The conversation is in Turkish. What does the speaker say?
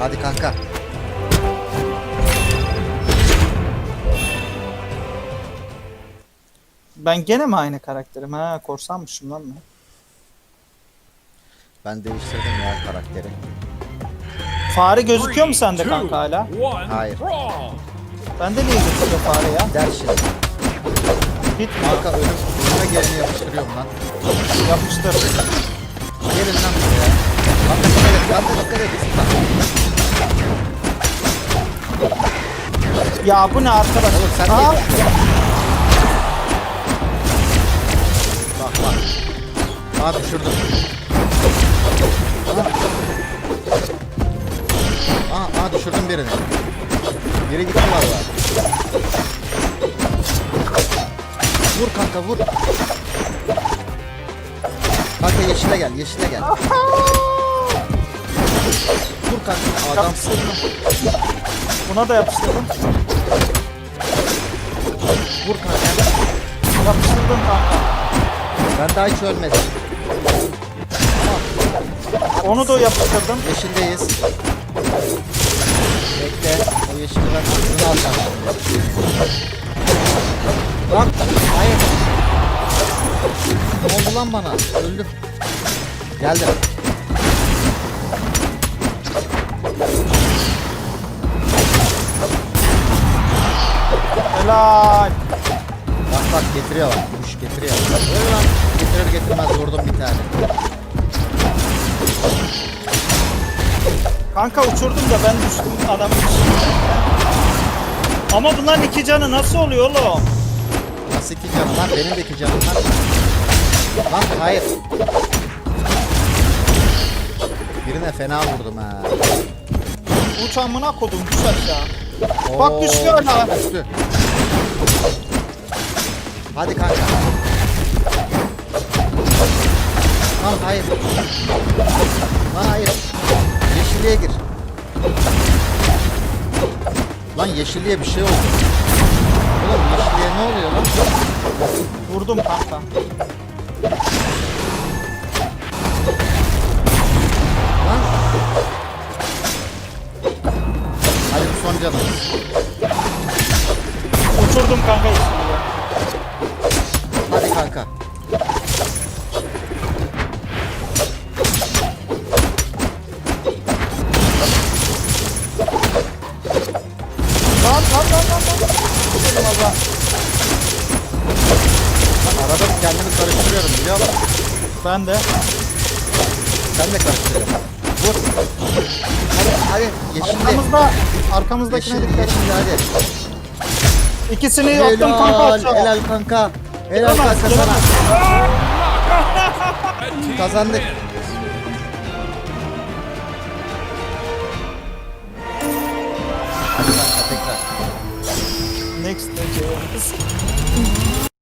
Hadi kanka. Ben gene mi aynı karakterim? Ha korsanmışım lan ben. Ben değiştirdim ya karakteri. Fare gözüküyor mu sende kanka hala? Hayır. Bende niye gözüküyor fare ya? Der şimdi. Git Kanka önüm, önüme geleni yapıştırıyorum lan. yapıştır. Gelin lan buraya. Kanka dikkat et. Kanka dikkat et. Bak. Ya bu ne arkadaş? Oğlum sen Aa, niye? Bak bak. Aa düşürdüm. Aa, aa, düşürdüm birini. Biri gitti valla. Vur kanka vur. Kanka yeşile gel yeşile gel. Vur kanka adam. Buna da yapıştırdım. Vur kanka. Yapıştırdım kanka. Ben daha hiç ölmedim. Onu da yapıştırdım. Yeşildeyiz. Bekle. O yeşili ben aklını şimdi. Bak. Hayır. Ne oldu lan bana? Öldüm. Geldim. Helal. Bak bak getiriyor bak. Kuş getiriyor. Öyle lan. Getirir getirmez vurdum bir tane. Kanka uçurdum da ben düştüm adam düştü. Ama bunların iki canı nasıl oluyor oğlum? Nasıl iki canım lan? Benim de iki canım lan. Lan hayır. Birine fena vurdum ha. Uç amına kodum düş aşağı. Bak düştü hala. Düştü. Hadi kanka. Lan hayır. Lan hayır. Yeşilliğe gir. Lan yeşilliğe bir şey oldu. Oğlum yeşilliğe ne oluyor lan? Vurdum kanka. Lan. Hadi bu son canımız. Uçurdum kanka yeşilliği. Hadi kanka. Lan lan lan lan lan. Uçurdum Allah. Lan arada kendimi karıştırıyorum biliyor musun? Ben de. Sen de karıştırıyorsun. Vur. Hadi hadi yeşilli. Arkamızda. Arkamızdakine Yeşilli dikkat et. yeşilli hadi. İkisini helal, attım kanka aşağı. Helal kanka. Helal kanka sana. Kazandık. Hadi kanka tekrar. Next. next.